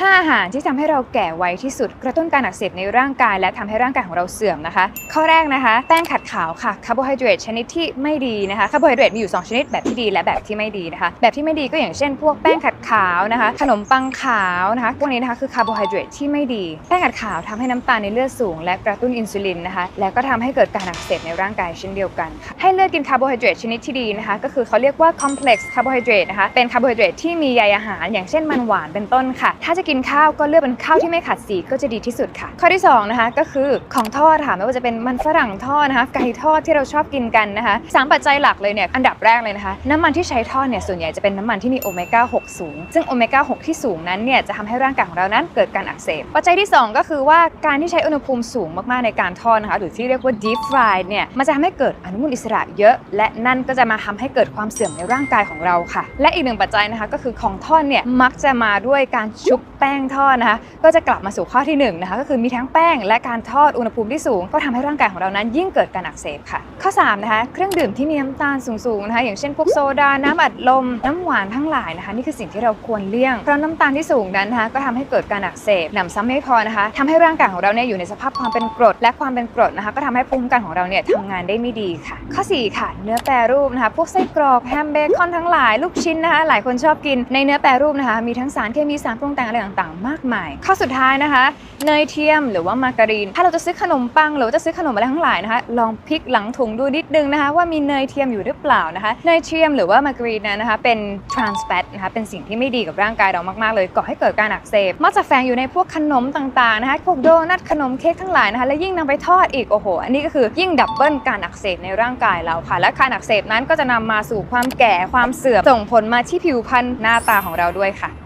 ห้าอาหารที่ทำให้เราแก่ไวที่สุด กระตุ้นการอักเสบในร่างกาย และทำให้ร่างกายของเราเสื่อมนะคะ ข้อแรกนะคะ แป้งขัดขาวค่ะคาร์โบไฮเดรตชนิดที่ไม่ดีนะคะคาร์โบไฮเดรตมีอยู่ 2 ชนิดแบบที่ดีและแบบที่ไม่ดีนะคะ แบบที่ไม่ดีก็อย่างเช่น พวกแป้งขัดขาวนะคะ ขนมปังขาวนะคะพวกนี้นะคะคือคาร์โบไฮเดรตที่ไม่ดี แป้งขัดขาวทำให้น้ำตาลในเลือดสูง และกระตุ้นอินซูลินนะคะ แล้วก็ทำให้เกิดการอักเสบในร่างกายเช่นเดียวกันค่ะให้เลือกกินคาร์โบไฮเดรตชนิดที่ดีนะคะ ก็คือเขาเรียกว่า complex carbohydrate นะคะ เป็นคาร์โบไฮเดรตที่มีใยอาหาร อย่างเช่นมันหวานเป็นต้นค่ะ ถ้าจะกินข้าวก็เลือกเป็นข้าวที่ไม่ขัดสีก็จะดีที่สุดค่ะ ข้อที่สองนะคะก็คือของทอดค่ะไม่ว่าจะเป็นมันฝรั่งทอดนะคะไก่ทอดที่เราชอบกินกันนะคะสามปัจจัยหลักเลยเนี่ยอันดับแรกเลยนะคะน้ำมันที่ใช้ทอดเนี่ยส่วนใหญ่จะเป็นน้ำมันที่มีโอเมก้า6สูง ซึ่งโอเมก้า6ที่สูงนั้นเนี่ยจะทำให้ร่างกายของเรานั้นเกิดการอักเสบปัจจัยที่ 2 ก็คือว่าการที่ใช้อุณหภูมิสูงมากๆในการทอดนะคะหรือที่เรียกว่า deep fried เนี่ยมันจะทำให้เกิดอนุมูลอิสระเยอะ และนั่นก็จะมาทำให้เกิดความเสื่อมในร่างกายของเราค่ะ และอีกหนึ่งปัจจัยนะคะก็คือของทอดเนี่ยมักจะมาด้วยการชุบแป้งทอดนะคะ ก็จะกลับมาสู่ข้อที่หนึ่งนะคะก็คือมีทั้งแป้งและการทอดอุณหภูมิที่สูง ก็ทำให้ร่างกายของเรานั้นยิ่งเกิดการอักเสบค่ะ ข้อ3นะคะเครื่องดื่มที่มีน้ำตาลสูงๆนะคะอย่างเช่นพวกโซดาน้ำอัดลม น้ำหวานทั้งหลายนะคะ นี่คือสิ่งที่เราควรเลี่ยงเพราะน้ำตาลที่สูงนั้นนะคะก็ทำให้เกิดการอักเสบหนำซ้ำไม่พอนะคะทำให้ร่างกายของเราเนี่ยอยู่ในสภาพความเป็นกรด และความเป็นกรดนะคะ ก็ทำให้ภูมิคุ้มกันของเราเนี่ยทำงานได้ไม่ดีค่ะ ข้อ 4 ค่ะ เนื้อแปรรูปนะคะพวกไส้กรอกแฮมเบคอนทั้งหลายลูกชิ้นนะคะหลายคนชอบกินในเนื้อแปรรูปนะคะมีทั้งสารเคมีสารปรุงแต่งอะไรต่างๆ มากมาย ข้อสุดท้ายนะคะ เนยเทียมหรือว่ามาการีน ถ้าเราจะซื้อขนมปังหรือว่าจะซื้อขนมอะไรทั้งหลายนะคะ ลองพลิกหลังถุงดูนิดนึงนะคะ ว่ามีเนยเทียมอยู่หรือเปล่านะคะ เนยเทียมหรือว่ามาการีนนั้นนะคะ เป็น trans fat นะคะ เป็นสิ่งที่ไม่ดีกับร่างกายเรามากๆ เลยก่อให้เกิดการอักเสบมักจะแฝงอยู่ในพวกขนมต่างๆนะคะพวกโดนัทขนมเค้กทั้งหลายนะคะและยิ่งนำไปทอดอีกโอ้โหอันนี้ก็คือยิ่งดับเบิลการอักเสบในร่างกายเราค่ะ และการอักเสบนั้นก็จะนำมาสู่ความแก่ความเสื่อมส่งผลมาที่ผิวพรรณหน้าตาของเราด้วยค่ะ